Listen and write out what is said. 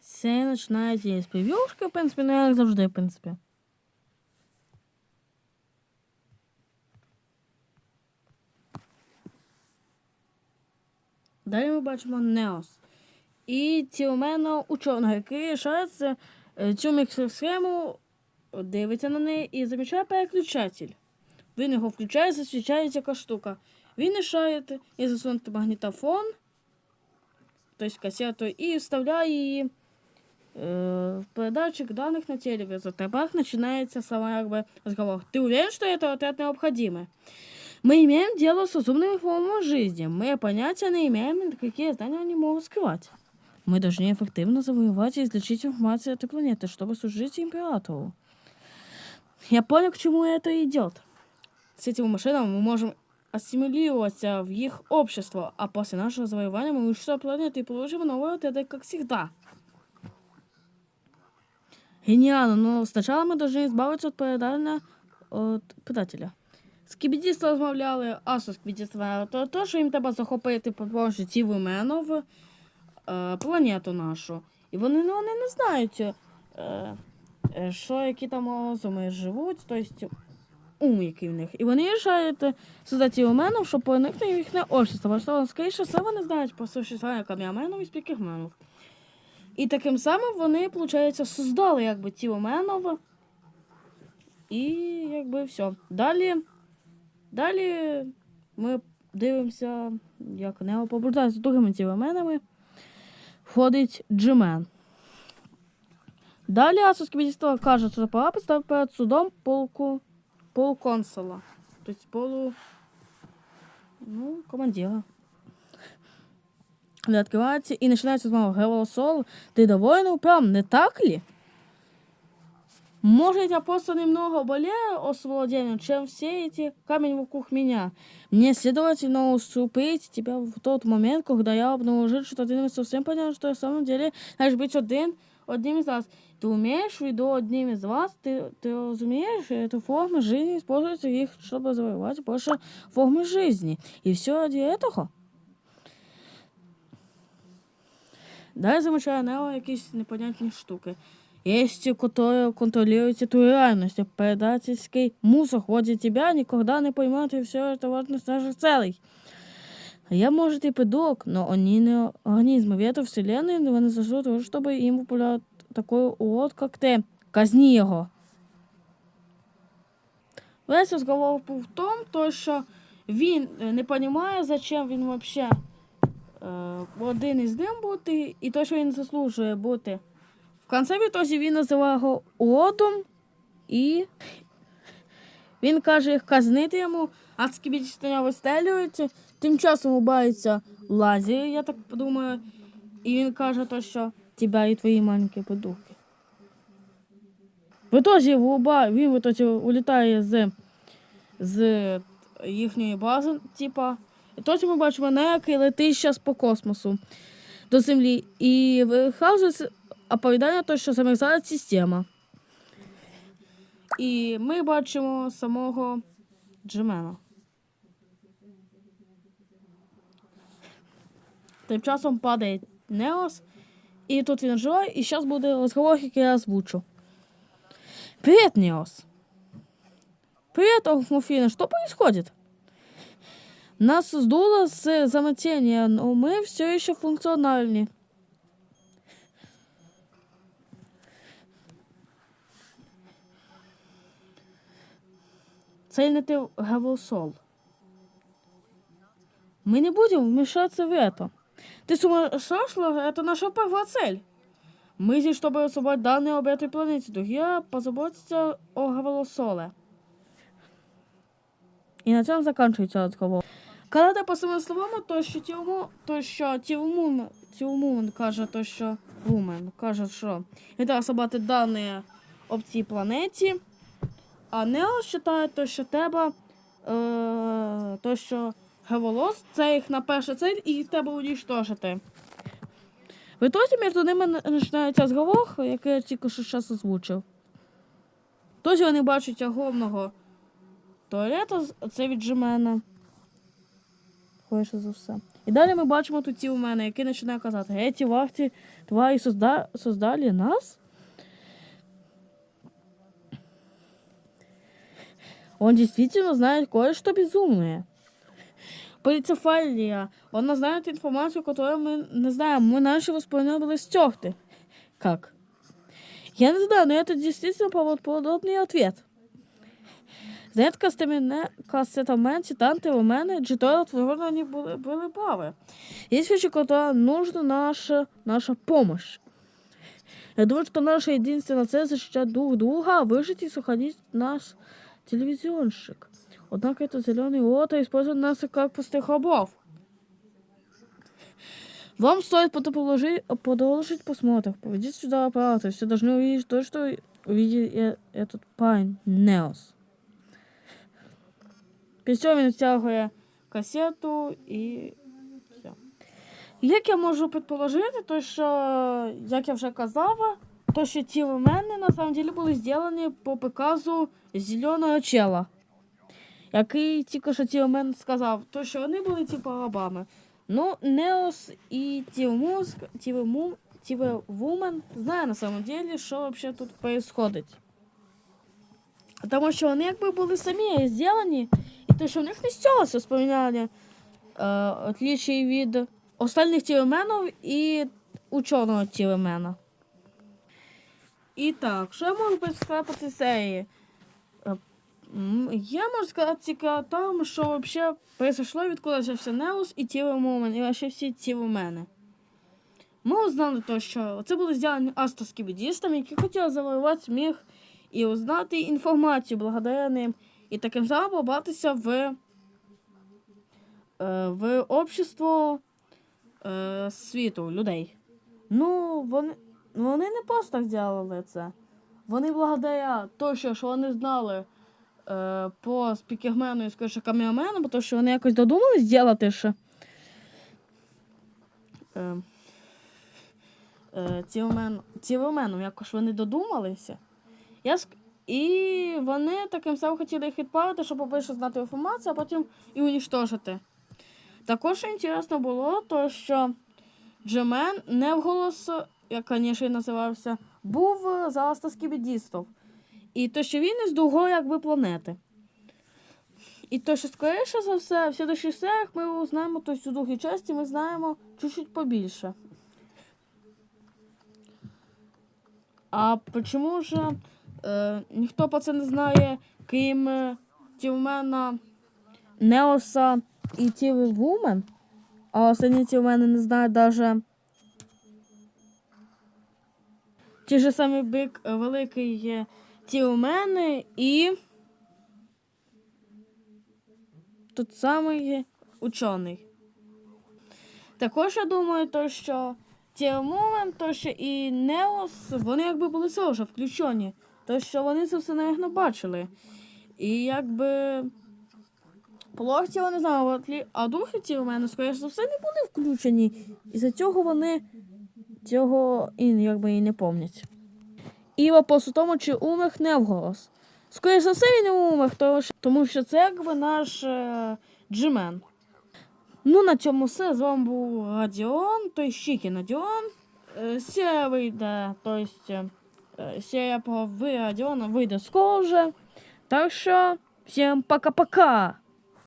Все починається з прев'юшки, в принципі, ну як завжди, в принципі. Далі ми бачимо Неос. І ціломенно ученого, який шається е, цю мікросхему, дивиться на неї і замічає переключатель. Він його включає, засвічається яка штука. Він рішає і засунути магнітофон, тобто касету, і вставляє її в передатчик данных на телевизор. Тепер починається сама якби разговор. Ты уверен, что это ответ необходимо? Мы имеем дело с разумными формами жизни. Мы понятия не имеем, какие знания они могут скрывать. Мы должны эффективно завоевать и излечить информацию этой планеты, чтобы служить императору. Я понял, к чему это идет. С этими машинами мы можем ассимилироваться в их общество, а после нашего завоевания мы уничтожим планету и получим новый ответ, как всегда. Гениально, но сначала мы должны избавиться от предателя, от предателя. З розмовляли, а що з? То, то, що їм треба захопити по допомогою Тівуменов е, планету нашу. І вони, ну, вони не знають, е, е, що які там розуми живуть, тобто ум, який в них. І вони рішають создати Тівуменов, щоб проникнути в їхнє общество. Бо скоріше все, вони знають про существування кам'яменов і спікерменов. І таким самим вони, виходить, создали якби Тівуменов. І якби все. Далі. Далі ми дивимося, як Нео побуждається з другими тілеменами. Входить Джимен. Далі Асус Кібідіство каже, що пора поставити перед судом полку полуконсула. Тобто полу. Ну, командира. Не відкривається і починається знову Гелосол. Ти довольно упрям, не так ли? Может, я просто немного болею о совладении, чем все эти камень вокруг меня. Мне следовательно уступить тебя в тот момент, когда я обнаружил, что ты не совсем понял, что я в самом деле знаешь быть один, одним из вас. Ты умеешь в виду одним из вас, ты, ты разумеешь, эту форму жизни используется их, чтобы завоевать больше формы жизни. И все ради этого. Далі замечаю Нео якісь непонятні штуки. Есть, которые контролируют эту реальность. а Предательский мусор вроде тебя никогда не поймет, и все это важность наших целей. Я, может, и придурок, но они не организмы. В этой вселенной вони заслуживают, чтобы им популярен такой урод, как ты. Казни його. Весь розговор був в тому, то, що він е, не розуміє, зачем він взагалі е, один із ним бути, і то, що він заслужує бути. В кінці відтоді він називає його уродом і він каже їх казнити йому, а скібічення вистрелюють. Тим часом убаються лазері, я так подумаю. І він каже, то, що тебе і твої маленькі подухи. В ітоді він в улітає з, з їхньої бази, типа. Тоді ми бачимо не який летить зараз по космосу до Землі. І вихазується оповідання, то, що замерзає система. І ми бачимо самого Джемена. Тим часом падає Неос, і тут він живе, і зараз буде розговор, який я озвучу. Привет, Неос. Привет, Орфмуфина. Что происходит? Нас сдуло с замятения, но мы все еще функциональны. Цель не ты Гавосол. Мы не будем вмешаться в это. Ты сумасшедший? Это наша первая цель. Мы здесь, чтобы собрать данные об этой планете. Другие позаботиться о Гавосоле. І на цьому закінчується розговор. Казати по своїм словам, то що Тіуму, то що Тіумун, Тіумун каже, то що Вумен каже, що треба собрати дані об цій планеті, а Нео вважає, то, що треба, е, то, що Геволос, це їх на перша цель, і треба унічтожити. В ітоді між ними на- починається розговор, який я тільки що зараз озвучив. Тож вони бачать огромного туалета, це від Джемена Хоче за все. І далі ми бачимо тут ті у мене, який починає казати, еті вахті твої созда... создали нас? Он действительно знает кое-что безумное. Полицефалия. Она знает информацию, которую мы не знаем. Мы наши воспоминания были стерты. Как? Я не знаю, но это действительно правдоподобный ответ. Знает кастетамент, титанты у мене, джитора, возможно, они были, были правы. Есть вещи, которые нужна наша, наша помощь. Я думаю, что наша единственная цель защищать друг друга, а выжить и сохранить наш телевизионщик. Однако этот зеленый лото использует нас как пустых рабов. Вам стоит продолжить, продолжить просмотр. Поведите сюда аппарат, и все должны увидеть то, что увидит э- этот парень Неос. Після цього він втягує касету і все. Як я можу предположити, то що, як я вже казала, то що ті мене на самом деле були зроблені по приказу зеленого чела. Який тільки що ті мене сказав, то що вони були типу рабами. Ну, Неос і Тівмуск, Тівмум, Тіввумен знає на самом деле, що взагалі тут происходить. Тому що вони якби були самі зроблені, те, що в них не з цього все е, отличий від остальних тілеменів і ученого тілемена. І так, що я можу по цій серії? Е, Я можу сказати тому, що взагалі произошло, відколи все Неус і Тілемумен, і ще всі тілемени. Ми узнали то, що це були зроблені астроскібідістами, які хотіли завоювати міг і узнати інформацію благодаря ним, і таким самим побратися в, е, в общество е, світу, людей. Ну, вони, вони не просто так зробили це. Вони благодаря тому, що, вони знали е, по спікермену і скоріше камерамену, тому що вони якось додумались зробити ще. Ціломеном якось вони додумалися. Я. І вони таким самим хотіли їх відправити, щоб побільше знати інформацію, а потім і унічтожити. Також інтересно було, то, що Джемен не вголос, як раніше називався, був за скібідістов. І то, що він із другої якби планети. І то, що скоріше за все, в слідчих серіях ми узнаємо, тобто у другій часті ми знаємо чуть-чуть побільше. А чому ж е, ніхто про це не знає, крім е, Тівмена Неоса і Тіви Вумен? А останні Тівмени не знають навіть ті ж самі бик е, великий є Тівмени і тут самий учений. Також я думаю, то, що Тіамовим, то що і Неос, вони якби були все вже включені. То що вони це все, навірно, бачили. І якби. Плохті вони знали, а духи ті у мене, скоріш за все, не були включені. І за цього вони цього і якби і не пам'ятають. І вопрос у тому, чи умер не вголос. Скоріше за все, він не умер, тому що, це якби наш е, джимен. Ну, на цьому все. З вами був Радіон, той Щікін Радіон. Е, вийде, тобто серія про ви Радіона вийде скоро. Так що, всім пока-пока!